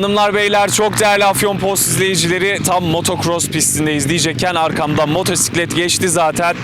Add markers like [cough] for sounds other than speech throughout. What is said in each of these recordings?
Hanımlar beyler çok değerli Afyon Post izleyicileri tam motocross pistinde izleyecekken arkamdan motosiklet geçti zaten.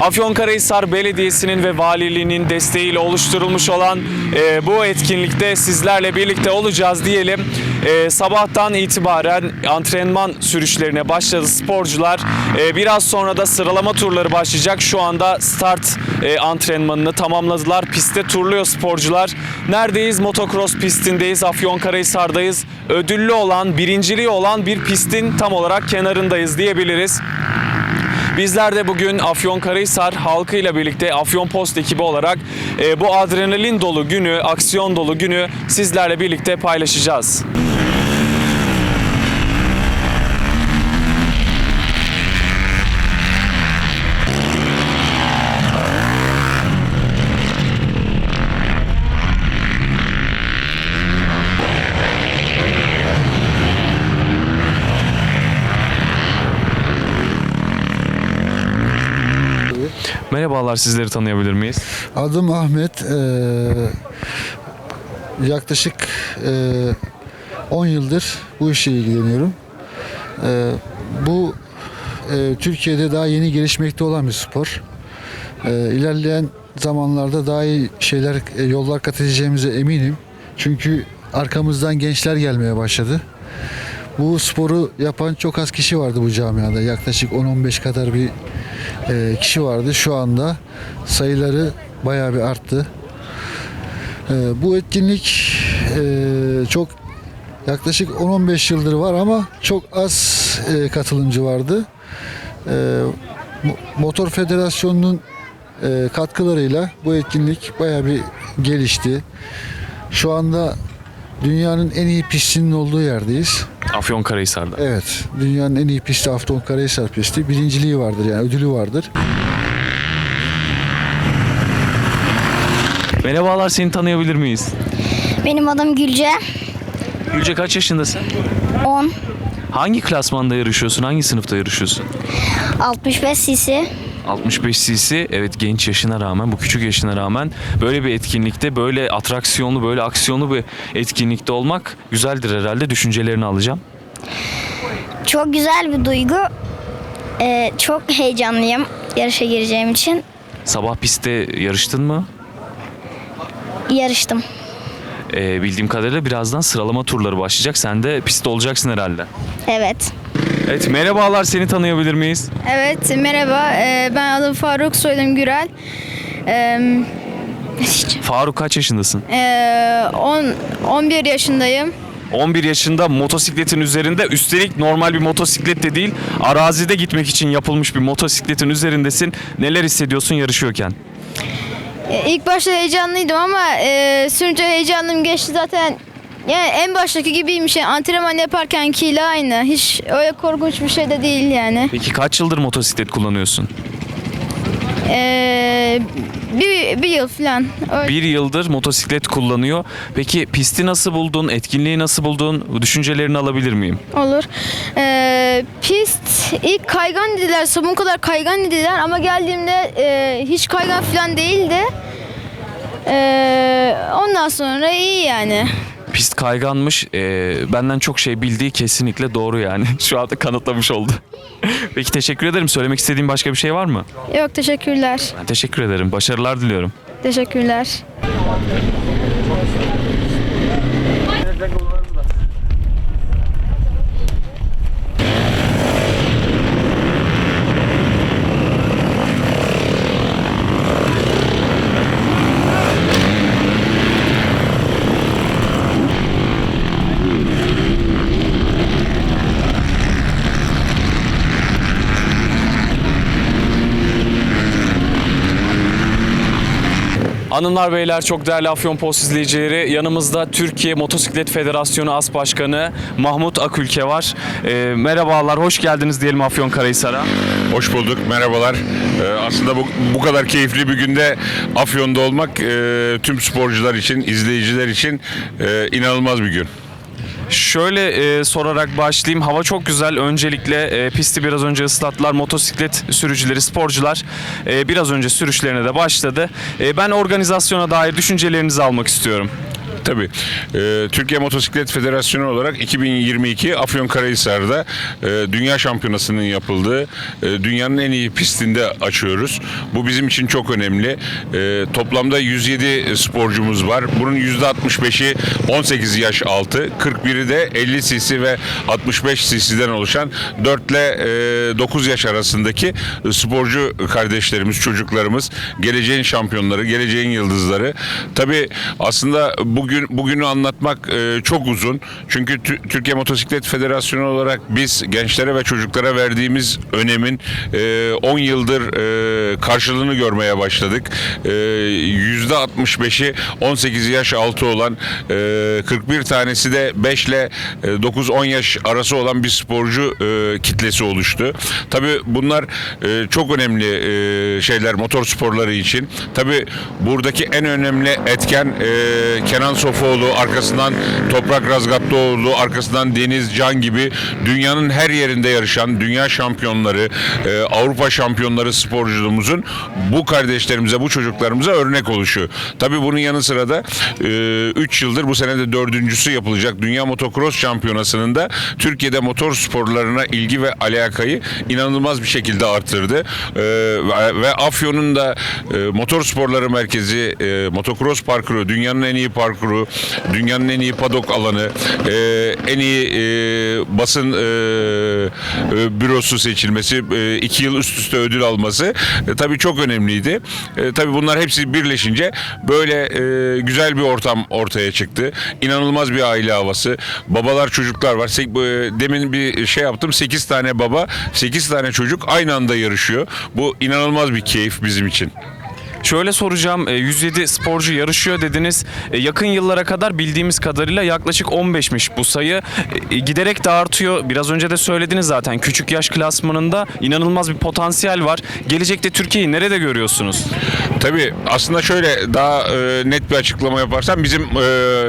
Afyonkarahisar Belediyesi'nin ve valiliğinin desteğiyle oluşturulmuş olan e, bu etkinlikte sizlerle birlikte olacağız diyelim. E, sabahtan itibaren antrenman sürüşlerine başladı sporcular. E, biraz sonra da sıralama turları başlayacak. Şu anda start e, antrenmanını tamamladılar. Piste turluyor sporcular. Neredeyiz? Motocross pistindeyiz. Afyonkarahisar'dayız. Ödüllü olan, birinciliği olan bir pistin tam olarak kenarındayız diyebiliriz. Bizler de bugün Afyonkarahisar halkıyla birlikte Afyon Post ekibi olarak e, bu adrenalin dolu günü, aksiyon dolu günü sizlerle birlikte paylaşacağız. Merhabalar sizleri tanıyabilir miyiz? Adım Ahmet. Eee, yaklaşık eee, 10 yıldır bu işle ilgileniyorum. Eee, bu eee, Türkiye'de daha yeni gelişmekte olan bir spor. Eee ilerleyen zamanlarda daha iyi şeyler, e, yollar kat edeceğimize eminim. Çünkü arkamızdan gençler gelmeye başladı. Bu sporu yapan çok az kişi vardı bu camiada. Yaklaşık 10-15 kadar bir e, kişi vardı. Şu anda sayıları bayağı bir arttı. E, bu etkinlik e, çok yaklaşık 10-15 yıldır var ama çok az katılımcı vardı. Mo- Motor Federasyonu'nun katkılarıyla bu etkinlik bayağı bir gelişti. Şu anda dünyanın en iyi pistinin olduğu yerdeyiz. Afyonkarahisar'da. Evet, dünyanın en iyi pisti Afyonkarahisar pisti. Birinciliği vardır yani ödülü vardır. Merhabalar seni tanıyabilir miyiz? Benim adım Gülce. Gülce kaç yaşındasın? 10, Hangi klasmanda yarışıyorsun? Hangi sınıfta yarışıyorsun? 65 cc. 65 cc evet genç yaşına rağmen bu küçük yaşına rağmen böyle bir etkinlikte böyle atraksiyonlu böyle aksiyonlu bir etkinlikte olmak güzeldir herhalde düşüncelerini alacağım. Çok güzel bir duygu. Ee, çok heyecanlıyım yarışa gireceğim için. Sabah pistte yarıştın mı? Yarıştım. Ee, bildiğim kadarıyla birazdan sıralama turları başlayacak. Sen de pistte olacaksın herhalde. Evet. Evet merhabalar seni tanıyabilir miyiz? Evet, merhaba. Ee, ben adım Faruk, soyadım Gürel. Ee, [laughs] Faruk kaç yaşındasın? ee, 10, 11 yaşındayım. 11 yaşında motosikletin üzerinde üstelik normal bir motosiklet de değil arazide gitmek için yapılmış bir motosikletin üzerindesin. Neler hissediyorsun yarışıyorken? Ee, İlk başta heyecanlıydım ama ee, sürünce heyecanım geçti zaten. Yani en baştaki gibiymiş. Yani antrenman yaparkenkiyle aynı. Hiç öyle korkunç bir şey de değil yani. Peki kaç yıldır motosiklet kullanıyorsun? Ee, bir, bir yıl falan. Öyle. Bir yıldır motosiklet kullanıyor. Peki pisti nasıl buldun? Etkinliği nasıl buldun? Düşüncelerini alabilir miyim? Olur. Ee, pist ilk kaygan dediler. Sabun kadar kaygan dediler ama geldiğimde e, hiç kaygan falan değildi. Ee, ondan sonra iyi yani. Pist kayganmış. Ee, benden çok şey bildiği kesinlikle doğru yani. [laughs] Şu anda kanıtlamış oldu. [laughs] Peki teşekkür ederim. Söylemek istediğin başka bir şey var mı? Yok teşekkürler. Ben teşekkür ederim. Başarılar diliyorum. Teşekkürler. Hanımlar beyler çok değerli Afyon Post izleyicileri yanımızda Türkiye Motosiklet Federasyonu As Başkanı Mahmut Akülke var. Ee, merhabalar hoş geldiniz diyelim Afyon Karahisar'a. Hoş bulduk, merhabalar. Ee, aslında bu, bu kadar keyifli bir günde Afyon'da olmak e, tüm sporcular için, izleyiciler için e, inanılmaz bir gün. Şöyle e, sorarak başlayayım. Hava çok güzel. Öncelikle e, pisti biraz önce ıslattılar. Motosiklet sürücüleri, sporcular e, biraz önce sürüşlerine de başladı. E, ben organizasyona dair düşüncelerinizi almak istiyorum. Tabii. Ee, Türkiye Motosiklet Federasyonu olarak 2022 Afyonkarahisar'da e, Dünya Şampiyonası'nın yapıldığı e, dünyanın en iyi pistinde açıyoruz. Bu bizim için çok önemli. E, toplamda 107 sporcumuz var. Bunun %65'i 18 yaş altı, 41'i de 50 cc ve 65 cc'den oluşan 4 ile e, 9 yaş arasındaki sporcu kardeşlerimiz, çocuklarımız, geleceğin şampiyonları, geleceğin yıldızları. Tabii aslında bugün bugünü anlatmak e, çok uzun. Çünkü Tü- Türkiye Motosiklet Federasyonu olarak biz gençlere ve çocuklara verdiğimiz önemin e, 10 yıldır e, karşılığını görmeye başladık. E, %65'i 18 yaş altı olan e, 41 tanesi de 5 ile e, 9-10 yaş arası olan bir sporcu e, kitlesi oluştu. Tabii bunlar e, çok önemli e, şeyler motor sporları için. Tabii buradaki en önemli etken e, Kenan Sofuoğlu, arkasından Toprak Razgatlıoğlu, arkasından Deniz Can gibi dünyanın her yerinde yarışan dünya şampiyonları, e, Avrupa şampiyonları sporculuğumuzun bu kardeşlerimize, bu çocuklarımıza örnek oluşu. Tabii bunun yanı sıra da 3 yıldır bu sene de dördüncüsü yapılacak Dünya Motocross Şampiyonası'nın da Türkiye'de motor sporlarına ilgi ve alakayı inanılmaz bir şekilde arttırdı. E, ve- Afyon'un da e, motor sporları merkezi, e, motocross parkuru, dünyanın en iyi parkuru, dünyanın en iyi padok alanı, e, en iyi e, basın e, e, bürosu seçilmesi, e, iki yıl üst üste ödül alması e, tabii çok önemliydi. E, tabii bunlar hepsi birleşince böyle e, güzel bir ortam ortaya çıktı. İnanılmaz bir aile havası. Babalar çocuklar var. Se- e, demin bir şey yaptım. 8 tane baba, 8 tane çocuk aynı anda yarışıyor. Bu inanılmaz bir keyif bizim için. Şöyle soracağım, e, 107 sporcu yarışıyor dediniz. E, Yakın yıllara kadar bildiğimiz kadarıyla yaklaşık 15'miş bu sayı. E, Giderek de artıyor. Biraz önce de söylediniz zaten. Küçük yaş klasmanında inanılmaz bir potansiyel var. Gelecekte Türkiye'yi nerede görüyorsunuz? Tabii aslında şöyle daha e, net bir açıklama yaparsam bizim e,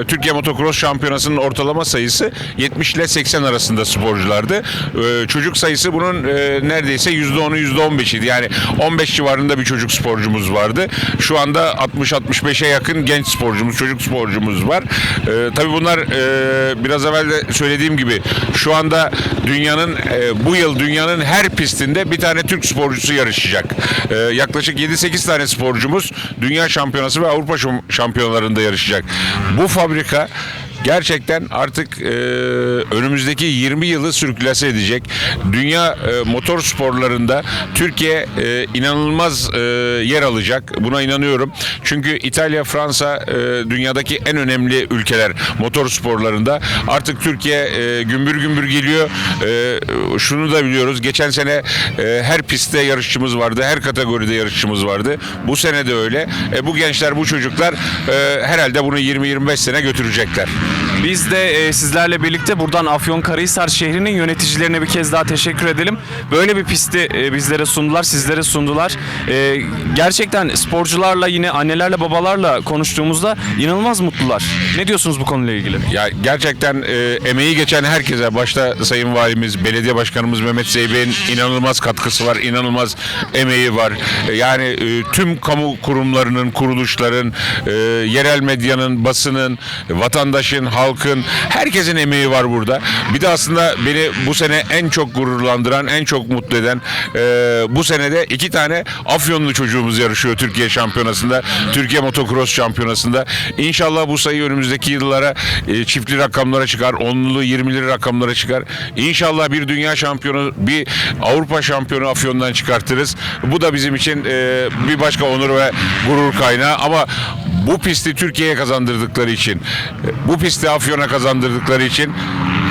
Türkiye Motocross Şampiyonası'nın ortalama sayısı 70 ile 80 arasında sporculardı. E, çocuk sayısı bunun e, neredeyse %10'u %15'iydi. Yani 15 civarında bir çocuk sporcumuz vardı. Şu anda 60-65'e yakın genç sporcumuz, çocuk sporcumuz var. E, tabii bunlar e, biraz evvel de söylediğim gibi şu anda dünyanın e, bu yıl dünyanın her pistinde bir tane Türk sporcusu yarışacak. E, yaklaşık 7-8 tane sporcumuz dünya şampiyonası ve Avrupa şam- şampiyonalarında yarışacak. Bu fabrika gerçekten artık e, önümüzdeki 20 yılı sürklase edecek. Dünya e, motor sporlarında Türkiye e, inanılmaz e, yer alacak. Buna inanıyorum. Çünkü İtalya, Fransa e, dünyadaki en önemli ülkeler motor sporlarında. Artık Türkiye e, gümbür gümbür geliyor. E, şunu da biliyoruz. Geçen sene e, her pistte yarışçımız vardı. Her kategoride yarışçımız vardı. Bu sene de öyle. E, bu gençler, bu çocuklar e, herhalde bunu 20-25 sene götürecekler. Biz de e, sizlerle birlikte buradan Afyonkarahisar şehrinin yöneticilerine bir kez daha teşekkür edelim. Böyle bir pisti e, bizlere sundular, sizlere sundular. E, gerçekten sporcularla yine annelerle babalarla konuştuğumuzda inanılmaz mutlular. Ne diyorsunuz bu konuyla ilgili? Ya gerçekten e, emeği geçen herkese başta Sayın Valimiz, Belediye Başkanımız Mehmet Zeybek'in inanılmaz katkısı var, inanılmaz emeği var. E, yani e, tüm kamu kurumlarının, kuruluşların, e, yerel medyanın, basının, vatandaşın, halkın, herkesin emeği var burada. Bir de aslında beni bu sene en çok gururlandıran, en çok mutlu eden e, bu senede iki tane Afyonlu çocuğumuz yarışıyor Türkiye Şampiyonası'nda, Türkiye Motocross Şampiyonası'nda. İnşallah bu sayı önümüzdeki yıllara e, çiftli rakamlara çıkar, onlulu, yirmili rakamlara çıkar. İnşallah bir dünya şampiyonu, bir Avrupa şampiyonu Afyon'dan çıkartırız. Bu da bizim için e, bir başka onur ve gurur kaynağı ama bu pisti Türkiye'ye kazandırdıkları için, bu pisti Afyon'a kazandırdıkları için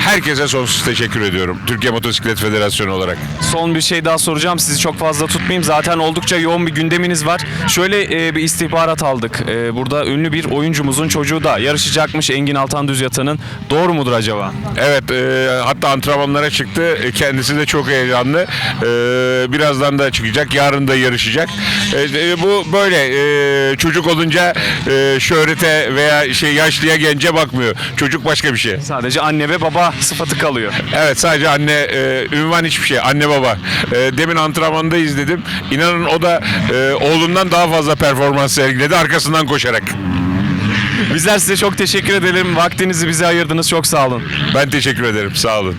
herkese sonsuz teşekkür ediyorum. Türkiye Motosiklet Federasyonu olarak. Son bir şey daha soracağım. Sizi çok fazla tutmayayım. Zaten oldukça yoğun bir gündeminiz var. Şöyle e, bir istihbarat aldık. E, burada ünlü bir oyuncumuzun çocuğu da yarışacakmış Engin Altan Düzyata'nın. Doğru mudur acaba? Evet, e, hatta antrenmanlara çıktı. E, Kendisi de çok heyecanlı. E, birazdan da çıkacak, yarın da yarışacak. E, e, bu böyle e, çocuk olunca e, şöhrete veya şey yaşlıya gence bakmıyor. Çocuk başka bir şey. Sadece anne ve baba sıfatı kalıyor. Evet sadece anne e, ünvan hiçbir şey. Anne baba. E, demin antrenmanda izledim. İnanın o da e, oğlundan daha fazla performans sergiledi arkasından koşarak. Bizler size çok teşekkür edelim. Vaktinizi bize ayırdınız. Çok sağ olun. Ben teşekkür ederim. Sağ olun.